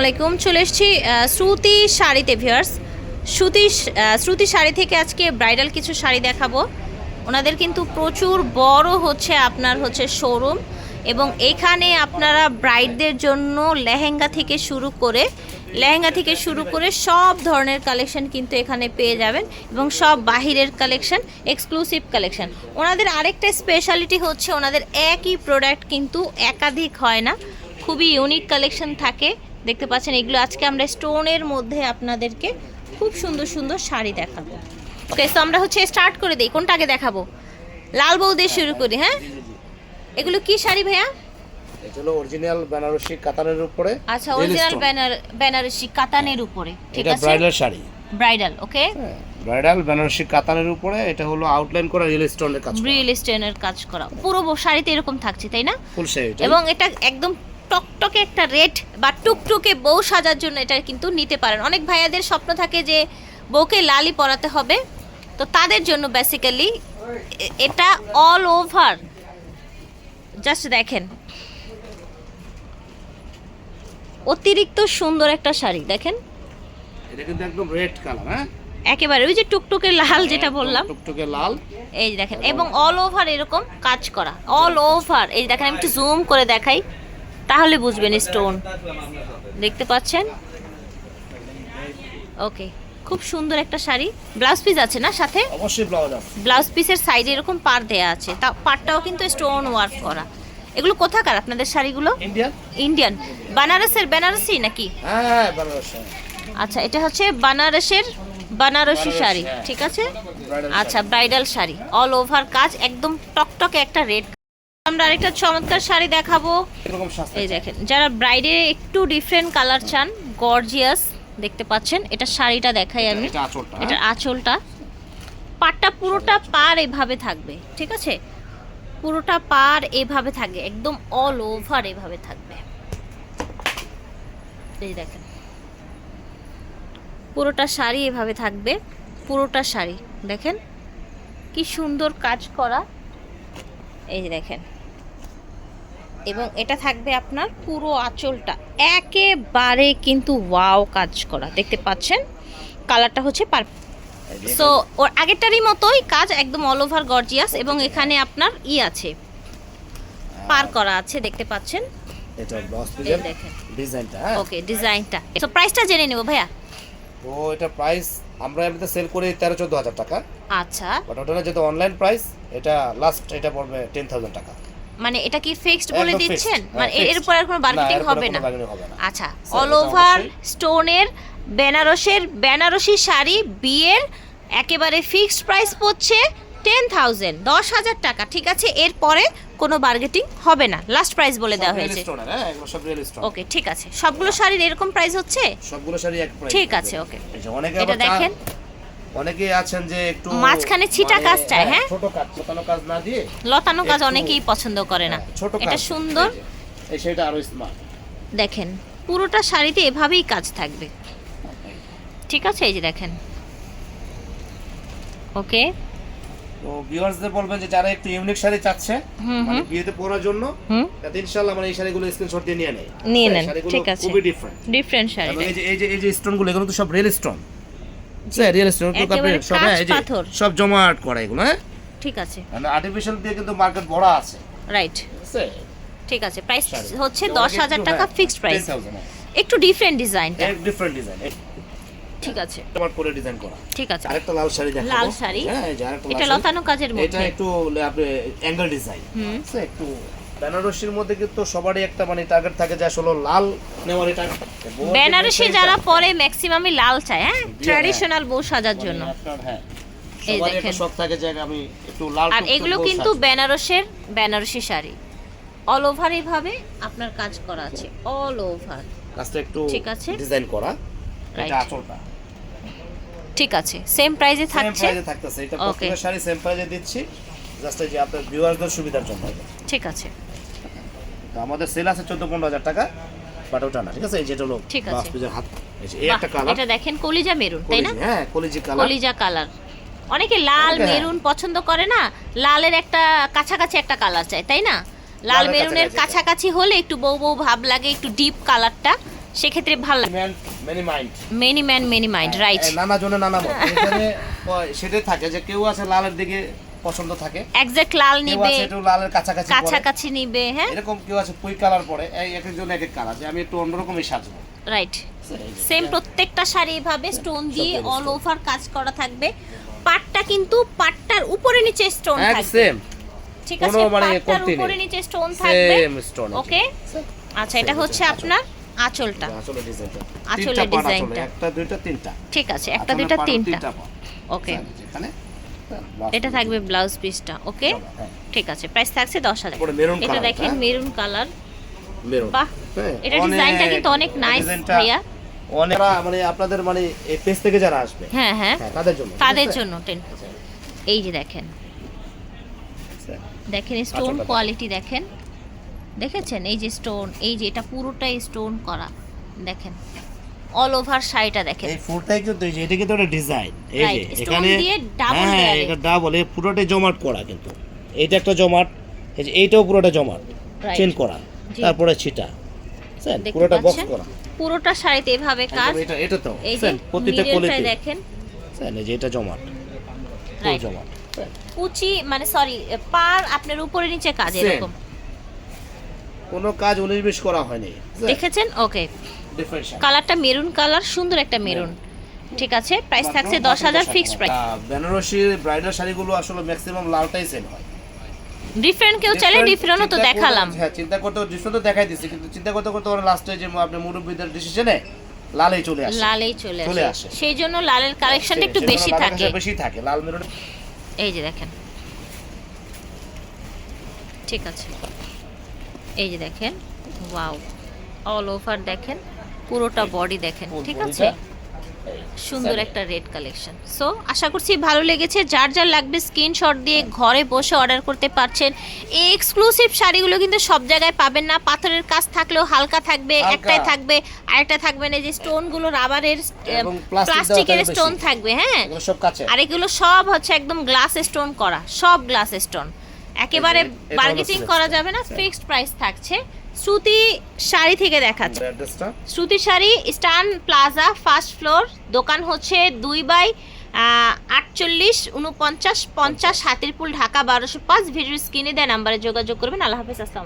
আলাইকুম, চলে এসেছি শ্রুতি শাড়িতে ভিউয়ার্স শ্রুতি শ্রুতি শাড়ি থেকে আজকে ব্রাইডাল কিছু শাড়ি দেখাবো। ওনাদের কিন্তু প্রচুর বড় হচ্ছে আপনার হচ্ছে শোরুম এবং এখানে আপনারা ব্রাইডদের জন্য লেহেঙ্গা থেকে শুরু করে, লেহেঙ্গা থেকে শুরু করে সব ধরনের কালেকশন কিন্তু এখানে পেয়ে যাবেন এবং সব বাহিরের কালেকশন এক্সক্লুসিভ কালেকশন ওনাদের আরেকটা স্পেশালিটি হচ্ছে ওনাদের একই প্রোডাক্ট কিন্তু একাধিক হয় না, খুবই ইউনিক কালেকশন থাকে। দেখতে পাচ্ছেন এগুলো আজকে আমরা স্টোনের মধ্যে আপনাদেরকে খুব সুন্দর সুন্দর শাড়ি দেখাবো। ওকে তো আমরা হচ্ছে স্টার্ট করে দিই কোনটা আগে দেখাবো? লাল বউ দিয়ে শুরু করি হ্যাঁ? এগুলো কি শাড়ি ভাইয়া? এটা হলো অরিজিনাল বেনারসি কাতানের উপরে। আচ্ছা অরিজিনাল। বেনারসি কাতানের উপরে ঠিক এটা আছে? Bridal sari. Bridal okay bridal Banarasi কাতানের উপরে এটা হলো আউটলাইন করা রিয়েল স্টোনের কাজ রিয়েল স্টেনের কাজ করা। পুরো শাড়িতে এরকম থাকছে তাই না? ফুল শাড়ি এবং এটা একদম টকটকে একটা রেট বা টুকটুকে বউ সাজার জন্য এটা কিন্তু নিতে পারেন। অনেক ভাইয়াদের স্বপ্ন থাকে যে বউকে লালি পরাতে হবে। তো তাদের জন্য বেসিক্যালি এটা অল ওভার জাস্ট দেখেন। অতিরিক্ত সুন্দর একটা শাড়ি দেখেন। এটা কিন্তু একদম রেড কালার হ্যাঁ? একেবারে ওই যে টুকটুকে লাল যেটা বললাম। টুকটুকে লাল। এই দেখেন এবং অল ওভার এরকম কাজ করা। অল ওভার এই দেখেন আমি একটু জুম করে দেখাই। তাহলে বুঝবেন স্টোন দেখতে পাচ্ছেন? ওকে খুব সুন্দর একটা শাড়ি। ব্লাউজ পিস আছে না সাথে? অবশ্যই ব্লাউজ আছে। ব্লাউজ পিসের সাইডে এরকম পার দেয়া আছে। তা পারটাও কিন্তু স্টোন ওয়ার্ক করা। এগুলো কোথাকার আপনাদের শাড়িগুলো? ইন্ডিয়ান ইন্ডিয়ান বানারসের বেনারসি নাকি? হ্যাঁ বেনারসি আচ্ছা এটা হচ্ছে বানারসের বানারসি বানারসি, শাড়ি হ্যাঁ। ঠিক আছে? আচ্ছা ব্রাইডাল শাড়ি। অল ওভার কাজ একদম টকটকে একটা রেড আমরা আরেকটা চমৎকার শাড়ি দেখাবো। এই দেখেন যারা ব্রাইডে একটু ডিফারেন্ট কালার চান গর্জিয়াস দেখতে পাচ্ছেন এটা শাড়িটা দেখাই আমি। এটা আঁচলটা হ্যাঁ? পাটটা পুরোটা পার এভাবে থাকবে ঠিক আছে? পুরোটা পার এভাবে থাকবে একদম অল ওভার এভাবে থাকবে। এই দেখেন পুরোটা শাড়ি এভাবে থাকবে পুরোটা শাড়ি দেখেন? কি সুন্দর কাজ করা। এই যে দেখেন এবং এটা থাকবে আপনার পুরো আঁচলটা। একেবারে কিন্তু ওয়াও কাজ করা। দেখতে পাচ্ছেন? কালারটা হচ্ছে পার সো ওর আগেরটারই মতোই কাজ একদম অল ওভার গর্জিয়াস এবং এখানে আপনার ই আছে। পার করা আছে দেখতে পাচ্ছেন? এটা দেখেন। ডিজাইনটা ওকে ডিজাইনটা তো প্রাইসটা জেনে নেব ভাইয়া। তো এটা প্রাইস আমরা এমনিতে সেল করি তেরো চোদ্দ হাজার টাকা। আচ্ছা। বাট ওটা যেহেতু অনলাইন প্রাইস এটা লাস্ট এটা পড়বে টেন থাউজেন্ড টাকা। মানে এটা কি ফিক্সড বলে দিচ্ছেন? মানে এর উপর আর কোনো। বার্গেটিং হবে না। আচ্ছা অল ওভার স্টোনের বেনারসের বেনারসি শাড়ি বিয়ের একেবারে ফিক্সড প্রাইস পড়ছে টেন থাউজেন্ড দশ হাজার টাকা ঠিক আছে? এরপরে কোনো বার্গেটিং হবে না। লাস্ট প্রাইস বলে দেওয়া হয়েছে। stone হ্যাঁ। ওকে ঠিক আছে। সবগুলো শাড়ির এরকম প্রাইস হচ্ছে? সবগুলো শাড়ি ঠিক আছে, অনেকে এটা দেখেন। অনেকেই আছেন যে একটু মাঝখানে ছিটা কাজ চায়, হ্যাঁ? ছোট কাজ ছোটানো কাজ না দিয়ে লতানো কাজ অনেকেই পছন্দ করে না। হ্যাঁ, ছোট এটা সুন্দর। এই সেটা আরও স্মার্ট দেখেন পুরোটা শাড়িতে এভাবেই কাজ থাকবে। ঠিক আছে এই যে দেখেন। ওকে? তো ভিউয়ার্সদের বলবেন যে যারা একটু ইউনিক শাড়ি চাচ্ছে মানে। বিয়েতে পরার জন্য তাতে ইনশাআল্লাহ মানে এই শাড়িগুলো স্ক্রিনশট দিয়ে নিয়ে নেয়। নিয়ে নেন, ঠিক আছে। খুবই ডিফারেন্ট ডিফারেন্ট শাড়ি এই যে এই যে এই যে স্টোনগুলো এগুলো তো সব real stone sir real stone সব হ্যাঁ, এই যে সব জমাট করা এগুলো হ্যাঁ? ঠিক আছে। মানে আর্টিফিশিয়াল দিয়ে কিন্তু মার্কেট ভরা আছে। রাইট ঠিক আছে? প্রাইস হচ্ছে তো দশ অনেকে হাজার একটু, টাকা হ্যাঁ, ফিক্সড প্রাইস 10,000 হ্যাঁ। একটু ডিফারেন্ট ডিজাইনটা এক ডিফারেন্ট ডিজাইন ঠিক আছে। তোমার করে ডিজাইন করা। ঠিক আছে। আরেকটা লাল শাড়ি দেখাবো। লাল শাড়ি। হ্যাঁ এটা লতানো কাজের এটা একটু আপনি অ্যাঙ্গেল ডিজাইন হুম। একটু বেনারসির মধ্যে কিন্তু সবারই একটা মানে টার্গেট থাকে যে আসলে লাল নেওয়ার এটা বেনারসি যারা পরে ম্যাক্সিমামই লাল চায় হ্যাঁ। ট্র্যাডিশনাল বউ সাজার জন্য। হ্যাঁ। এই দেখেন। শখ থাকে যে আমি একটু লাল আর এগুলো কিন্তু বেনারসের বেনারসি শাড়ি। অল ওভার এইভাবে আপনার কাজ করা আছে। অল ওভার কাজটা একটু ঠিক আছে। ডিজাইন করা। এটা আঁচলটা। ঠিক আছে। সেম প্রাইজে সেম থাকছে? প্রাইজে থাকতেছে। এটা. প্রত্যেকটা শাড়ি সেম প্রাইজে দিচ্ছি। জাস্ট এই যে আপনার ভিউয়ারদের সুবিধার জন্য। ঠিক আছে। তো আমাদের সেল আছে চোদ্দ পনেরো হাজার টাকা বাট ওটা না ঠিক আছে? এই যেটা হলো ঠিক আছে। হাত। এই একটা কালার এটা দেখেন কলিজা মেরুন তাই না? হ্যাঁ কলিজি কালার কলিজা কালার অনেকে লাল হ্যাঁ। মেরুন পছন্দ করে না লালের একটা কাছাকাছি একটা কালার চাই তাই না? লাল মেরুনের কাছাকাছি কাছাকাছি হলে একটু বউ বউ ভাব লাগে একটু ডিপ কালারটা সেক্ষেত্রে ভালো লাগে। Many many man many mind right নানা জনে নানা মত। এখানে সেটাই থাকে যে কেউ আছে লালের দিকে পছন্দ থাকে। একজ্যাক্ট লাল নিবে একটু লালের কাছাকাছি। কাছাকাছি নিবে হ্যাঁ? এরকম কেউ আছে পুই কালার পরে এই এক একজন এক এক কালার আমি একটু অন্যরকমই সাজবো। রাইট সেম প্রত্যেকটা শাড়ি এভাবে স্টোন দিয়ে অল ওভার কাজ করা থাকবে। পাটটা কিন্তু পাটটার উপরে নিচে স্টোন থাকবে। সেম ঠিক আছে? মানে পাটটার উপরে নিচে স্টোন থাকবে। সেম স্টোন ওকে আচ্ছা এটা হচ্ছে আপনার আঁচলটা। আসলে ডিজাইনটা আঁচলের ডিজাইনটা। একটা দুইটা তিনটা। ঠিক আছে একটা দুইটা তিনটা। ওকে যেখানে এটা থাকবে ব্লাউজ পিসটা ওকে? হ্যাঁ, ঠিক আছে প্রাইস থাকছে দশ হাজার। এটা দেখেন হ্যাঁ? মেরুন কালার মেরুন বাহ হ্যাঁ, এটা ডিজাইনটা কিন্তু অনেক নাইস ভাইয়া। অনেক মানে আপনাদের মানে এই পেজ থেকে যারা আসবে হ্যাঁ হ্যাঁ। হ্যাঁ তাদের জন্য তাদের জন্য টেন। এই যে দেখেন। আচ্ছা। দেখেন স্টোন কোয়ালিটি দেখেন। দেখেছেন? এই যে স্টোন এই যে এটা পুরোটাই স্টোন করা। দেখেন। অল ওভার শাড়িটা দেখেন। এই ফুলটাই কিন্তু এই যে এটা কিন্তু একটা ডিজাইন এই যে এখানে দিয়ে double হ্যাঁ layer এটা ডাবল এই পুরোটাই জমাট করা কিন্তু। এইটা একটা জমাট এই যে এইটাও পুরোটা জমাট. চেন করা তারপরে ছিটা? দেখতে পুরোটা বক্স করা। পুরোটা শাড়িতে এভাবে কাজ। এটা এটা তো বুঝছেন? প্রতিটা মিডলটায় কোয়ালিটি দেখেন। এই যে এটা জমাট। জমাট কুচি মানে সরি পার আপনার উপরে নিচে কাজ এরকম। কোনো কাজ উনিশ বিশ করা হয়নি। দেখেছেন? ওকে কালারটা মেরুন কালার সুন্দর একটা মেরুন। ঠিক আছে প্রাইস থাকছে দশ হাজার ফিক্সড প্রাইস বেনারসি ব্রাইডাল শাড়িগুলো আসলে ম্যাক্সিমাম লালটাই সেল হয়। ডিফারেন্ট কেউ চাইলে ডিফারেন্টও তো দেখালাম। হ্যাঁ চিন্তা করতে ডিফারেন্ট তো দেখাই দিছি কিন্তু চিন্তা করতে করতে ওরা লাস্টে যে আপনি মুরব্বীদের ডিসিশনে লালেই চলে আসে। লালেই চলে আসে। আসে। সেই জন্য লালের কালেকশনটা একটু বেশি থাকে। বেশি থাকে লাল মেরুন এই যে দেখেন। ঠিক আছে। এই যে দেখেন ওয়াও অল ওভার দেখেন। পুরোটা বডি দেখেন ঠিক আছে? সুন্দর একটা রেড কালেকশন সো আশা করছি ভালো লেগেছে। যার যার লাগবে স্ক্রিনশট দিয়ে ঘরে বসে অর্ডার করতে পারছেন। এই এক্সক্লুসিভ শাড়িগুলো কিন্তু সব জায়গায় পাবেন না। পাথরের কাজ থাকলেও হালকা থাকবে একটাই থাকবে আরেকটা থাকবে না। যে স্টোনগুলো রাবারের প্লাস্টিকের স্টোন থাকবে হ্যাঁ? আর এগুলো সব হচ্ছে একদম গ্লাস স্টোন করা। সব গ্লাস স্টোন একেবারে বার্গেটিং করা যাবে না। ফিক্সড প্রাইস থাকছে। শ্রুতি শাড়ি থেকে দেখাচ্ছে। শ্রুতি শাড়ি স্টান প্লাজা ফার্স্ট ফ্লোর দোকান হচ্ছে দুই বাই আটচল্লিশ উনপঞ্চাশ পঞ্চাশ হাতিরপুল ঢাকা বারোশো পাঁচ ভিডিও স্ক্রিনে দেয় নাম্বারে যোগাযোগ করবেন। আল্লাহ হাফিজ আসসালাম